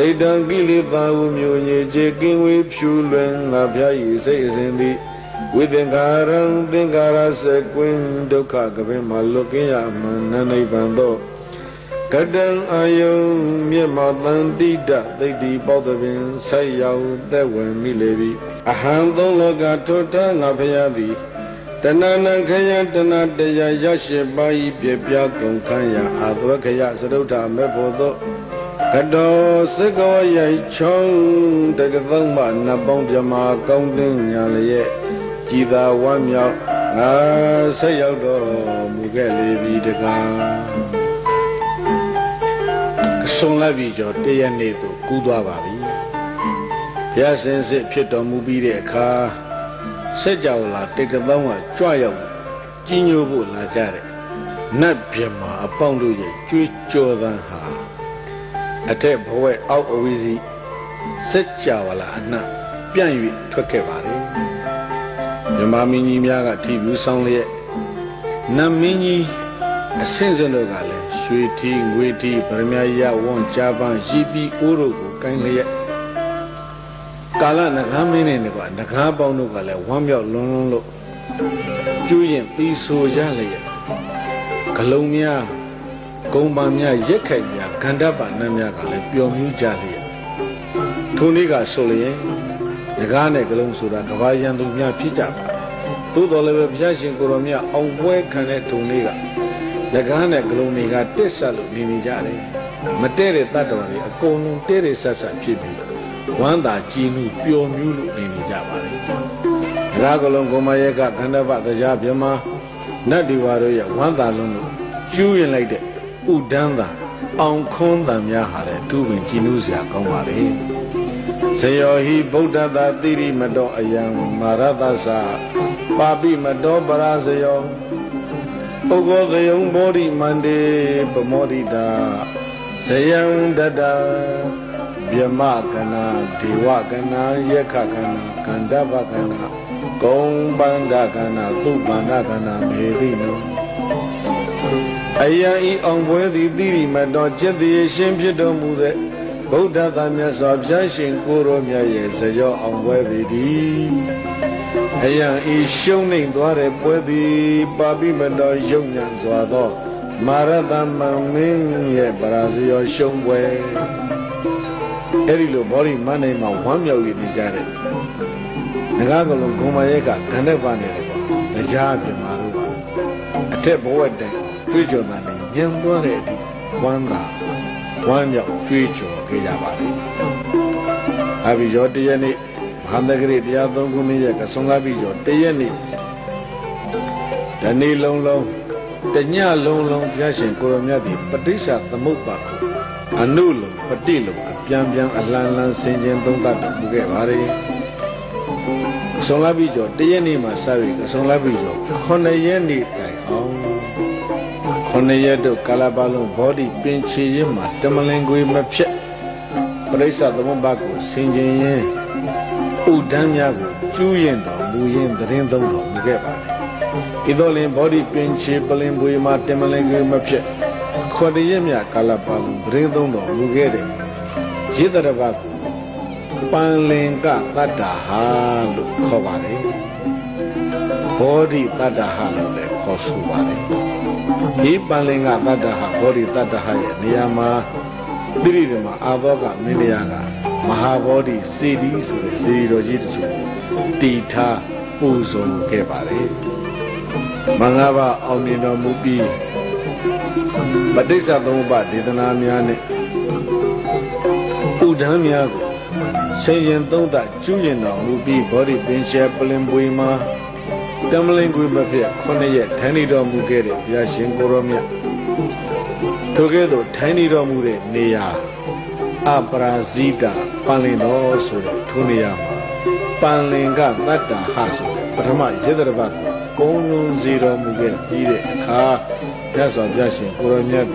စိတ်တံကိလေသာဟုမျိုးညစ်ကြေကင်းဝေးဖြူလွင်ငါဖျားဤစိတ်အစဉ်သည်ဝိသင်္ကာရံသင်္ကာရစကွင်းဒုက္ခကပင်မှာလွတ်ကင်းရမှန်နိဗ္ဗာန်သောကတံအာယုံမြတ်မတန်တိတသိတိပေါတပင်ဆက်ရောက်သက်ဝင်မိလေပြီအဟံသုံးလောကထွထငါဖျားသည်တဏနံခယတဏတရားရရှိပါ၏ပြပြကုန်ခန်းရာအာသဝခယသရုဋ္ဌမေဖို့သော ကတောစကဝရိုက်ချုံတကသုံးမနတ်ပေါင်းပြမကောင်းတင်းညာလျက်ကြည်သာဝမ်းမြောက်ငါဆက်ရောက်တော်မူခဲ့လေပြီတကားကဆုံလိုက်ပြီကျော်တရက်နေ့သို့ကူးသွားပါပြီဘုရားရှင်စစ်ဖြစ်တော်မူပြီးတဲ့အခါစက်ကြောလာတိတ်တောင်းကကြွရောက်ကြီးညိုဖို့လာကြတဲ့နတ်ပြမအပေါင်းတို့ရဲ့ကြွေးကြော်သံဟာ အထက်ဘဝအောက်အဝီစီစက်ကြောလာအနှံ့ပြန့်၍ထွက်ခဲ့ပါတယ်မြမမင်းကြီးများကထိဘူးဆောင်လျက်နတ်မင်းကြီးအစင်းစင်တို့ကလည်းရွှေထီငွေထီဗရမယဝွန်ချပန်းရှိပြီးအိုးတို့ကိုကိုင်းလျက်ကာလနဂါမင်းနဲ့ကွာနဂါပေါင်းတို့ကလည်းဝမ်းမြောက်လွန်းလွန်းလို့ကျူးရင်ပြီးဆိုကြလျက်ဂလုံများ ဂုံပံများရက်ခိုက်များခန္ဓာပါနတ်များကလည်းပျော်မြူးကြလျက်ထိုနေ့ကဆိုလျင်နဂါနဲ့ဂလုံဆိုတာကဘာရန်သူများဖြစ်ကြပါသို့တော်လည်းပဲဘုရားရှင်ကိုရောမြတ်အောင်ပွဲခံတဲ့ထုံလေးကနဂါနဲ့ဂလုံတွေကတက်ဆက်လို့နေနေကြတယ်မတဲ့တဲ့တတ်တော်တွေအကုန်လုံးတဲ့တဲ့ဆက်ဆက်ဖြစ်ပြီးဝမ်းသာကြည်နူးပျော်မြူးလို့နေနေကြပါတယ်။ဒါကလုံးကုမယေကခန္ဓဗတရားမြမနတ်ဒီဝါတို့ရဲ့ဝမ်းသာလုံးလို့ကျူးရင်လိုက်တဲ့ ဥဒန်းသာအောင်ခွန်းတံများဟာလည်းသူပင်ကြည်နူးစရာကောင်းပါလေ။ဇယောဟိဗုဒ္ဓတာတိရိမတောအယံမာရသသပါပိမတောပရာဇယောဩဂောသယံဘောဓိမန္တေပမောဒိတာဇယံတတမြမကနာဒေဝကနာယက္ခကနာကန္တဗကနာဂုံပန္ဒကနာသုပန္ဒကနာမေတိနော အယံဤအောင်ပွဲသည်တိရိမတော်จิตတိရှင်ဖြစ်တော်မူတဲ့ဗုဒ္ဓသာမြတ်စွာဘုရားရှင်ကိုရောမြတ်ရဲ့ဇရောအောင်ပွဲပေသည်အယံဤရှုံးနေသွားတဲ့ပွဲသည်ပါပိမတော်ယုံညံစွာသောမာရတမမင်းရဲ့ပရာဇယောရှုံးပွဲအဲ့ဒီလိုဘောဓိမန္တိမှာဝမ်းမြောက်ရနေကြတဲ့ငကားကလုံးဂုံမရဲကခန္ဓာပါနေတယ်ပေါ့တရားပြမာလို့ပါအထက်ဘဝတိုင် တွေးကြော်တာနဲ့ညံသွားတဲ့အထိဝမ်းသာဝမ်းမြောက်တွေးကြော်ခဲ့ကြပါလေအဘိရောတရက်နေ့မဟာတဂရိတရားသုံးခုနှစ်ရကဆုံးကားပြီးရောတရက်နေ့ဒီနေ့လုံးလုံးတညလုံးလုံးဘုရားရှင်ကိုရမြတ်ဒီပဋိစ္စသမုပ္ပါအနုလုံပတိလုံအပြန်ပြန်အလန်းလန်းဆင်ခြင်သုံးသပ်တော်မူခဲ့ပါလေအဆုံးလာပြီးတော့တရက်နေ့မှာစပြီးအဆုံးလာပြီးတော့ခုနှစ်ရက်နေ့တိုင်အောင် ခုနှစ်ရက်တို့ကာလပတ်လုံးဘောဓိပင်ချေရင်မှာတမလင်ခွေမဖြစ်ပရိစ္ဆသမုပ္ပါကိုဆင်ခြင်ရင်ဥဒန်းများကိုကျူးရင်တော်မူရင်သတင်းသုံးတော်မူခဲ့ပါလေဤတော်လင်ဘောဓိပင်ချေပလင်ပွေမှာတမလင်ခွေမဖြစ်ခွတရက်မြကာလပတ်လုံးသတင်းသုံးတော်မူခဲ့တဲ့ရစ်တရဘကိုပန်လင်ကတတ္တဟာလို့ခေါ်ပါတယ်ဘောဓိတတ္တဟာလို့လည်းခေါ်ဆိုပါတယ် ဒီပန်လင်ကတတ္တဟာဘောဓိတတ္တဟာရဲ့နေရာမှာတိရိဓမ္မအာဘောကမင်းတရားကမဟာဘောဓိစေတီဆိုတဲ့စေတီတော်ကြီးတချို့တီထားပူဇော်ခဲ့ပါတယ်မင်္ဂလာအောင်မြင်တော်မူပြီးပဋိစ္စသမုပ္ပါဒေသနာများနဲ့ဥဒန်းများကိုဆင်ရင်သုံးသကျူးရင်တော်မူပြီးဘောဓိပင်ရှယ်ပလင်ပွေမှာ တမလင်ကွေမဖြစ်ခုနှစ်ရက်ထိုင်နေတော်မူခဲ့တဲ့ဘုရားရှင်ကိုရောမြတ်ထိုကဲ့သို့ထိုင်နေတော်မူတဲ့နေရာအပရာဇိတာပန်လင်တော်ဆိုတဲ့ထိုနေရာမှာပန်လင်ကတတ္တဟဆိုတဲ့ပထမယေတရဘကုံလုံးစီတော်မူခဲ့ပြီးတဲ့အခါမြတ်စွာဘုရားရှင်ကိုရမြတ်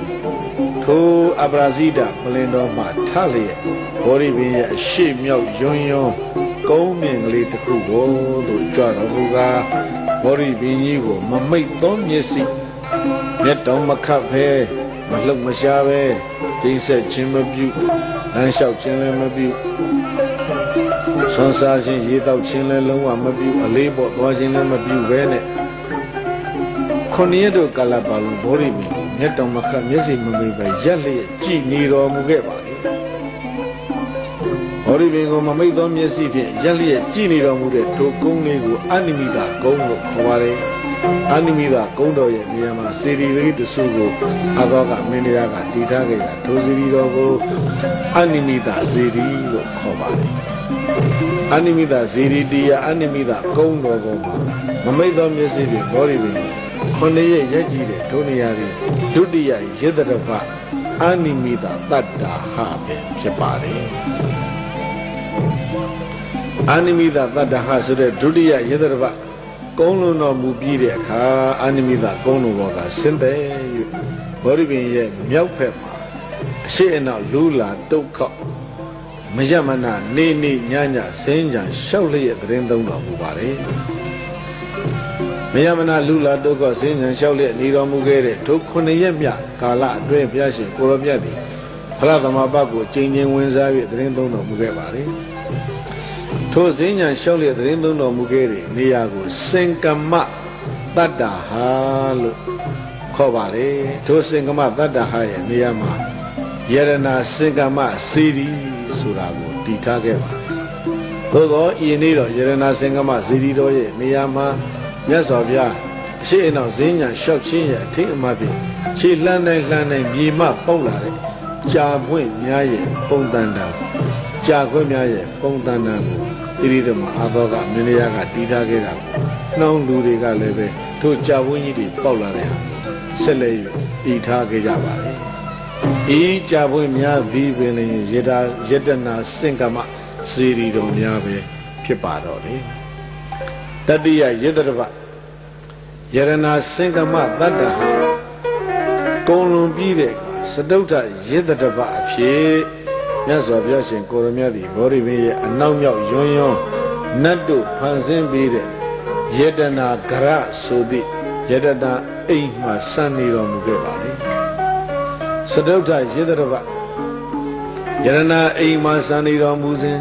ထိုအပရာဇိတမလင်တော်မှာထလျက်ဘောရိပင်ရဲ့အရှိမြောက်ယွန်းယွန်းကုန်းမြင်ကလေးတစ်ခုကိုသူကြွတော်မူကားဘောရိပင်ကြီးကိုမမိတ်သောမျက်စိမျက်တောင်မခတ်ဖဲမလှုပ်မရှားပဲကျိဆက်ခြင်းမပြုလမ်းလျှောက်ခြင်းလည်းမပြုဆွမ်းစားခြင်းရေတောက်ခြင်းလည်းလုံးဝမပြုအလေးပေါ်သွားခြင်းလည်းမပြုဘဲနဲ့ခொနည်းတို့ကာလပါလုံးဘောရိမီ မျက်တောင်မခတ်မျက်စိမမေ့ပဲရက်လျက်ကြည်နေတော်မူခဲ့ပါလေ။ဟောဒီပင်ကိုမမိတ်သောမျက်စိဖြင့်ရက်လျက်ကြည်နေတော်မူတဲ့ဒုကုန်းလေးကိုအနိမိတာကုန်းလို့ခေါ်ပါတယ်။အနိမိတာကုန်းတော်ရဲ့နေရာမှာစေတီလေးတဆူကိုအဘောကမင်းတရားကတည်ထားခဲ့တာဒုစေတီတော်ကိုအနိမိတာစေတီလို့ခေါ်ပါတယ်။အနိမိတာဇေဒီတီယာအနိမိတာကုန်းတော်ကိုမမိတ်သောမျက်စိဖြင့်ဟောဒီပင် 9ရက်ရက်ကြီးတဲ့ဒုနေရာသည်ဒုတိယရတရကအနိမိတာတတ္တာဟပဲဖြစ်ပါတယ်အနိမိတာတတ္တာဟဆိုတဲ့ဒုတိယရတရကကုန်းလွန်တော်မူပြီးတဲ့အခါအနိမိတာကုန်းတော်ဘောကဆင်းသက်၍ဘောရိပင်ရဲ့မြောက်ဖက်မှာအရှိအနောက်လူလာတုတ်ခောက်မယမနာနေနေညညစင်းကြံရှောက်လျက်တရင်သုံးတော်မူပါတယ် မယမနာလူလာတုတ်ကစင်းဉဏ်လျှောက်လျက်နေတော်မူခဲ့တဲ့ထိုခုနှစ်ရက်မြကာလအတွင်းဘုရားရှင်ကိုရောမြတ်သည်ဖရသမဘကိုချိန်ချင်းဝင်စား၍တရင်သုံးတော်မူခဲ့ပါလေထိုစင်းဉဏ်လျှောက်လျက်တရင်သုံးတော်မူခဲ့တဲ့နေရာကိုစင်ကမတတ္တာဟာလို့ခေါ်ပါလေထိုစင်ကမတတ္တာဟာရဲ့နေရာမှာယရနာစင်ကမစီရီဆိုတာကိုတည်ထားခဲ့ပါတယ်သို့သောဤနေ့တော့ယရနာစင်ကမစီရီတော်ရဲ့နေရာမှာ မြတ်စွာဘုရားအရှိအနောက်ဈဉ္ညာလျှောက်ချင်းရဲ့အထင်အမှတ်ဖြင့်ခြေလှမ်းတိုင်းလှမ်းတိုင်းမြေမပေါက်လာတဲ့ကြာပွင့်များရဲ့ပုံတန်တာကြာခွင့်များရဲ့ပုံတန်တာကိုတိရိဓမ္မအာသောကမင်းရကတီးထားခဲ့တာကိုနှောင်းလူတွေကလည်းပဲထိုကြာပွင့်ကြီးတွေပေါက်လာတဲ့ဟာဆက်လက်၍တီးထားခဲ့ကြပါလေဤကြာပွင့်များသည်ပင်လျင်ယတာယတနာစင်ကမစေရီတော်များပဲဖြစ်ပါတော့လေ တတိယယေတရပယရနာစင်ကမတတ္တဟာကုံလွန်ပြီးတဲ့စတုထယေတရပအဖြစ်မြတ်စွာဘုရားရှင်ကိုရမြတ်သည်ဘောရိမင်းရဲ့အနောက်မြောက်ယွန်းယွန်းနတ်တို့ဖန်ဆင်းပြီးတဲ့ယေတနာဂရဆိုသည့်ယေတနာအိမ်မှစံနေတော်မူခဲ့ပါလေစတုထယေတရပယရနာအိမ်မှစံနေတော်မူစဉ်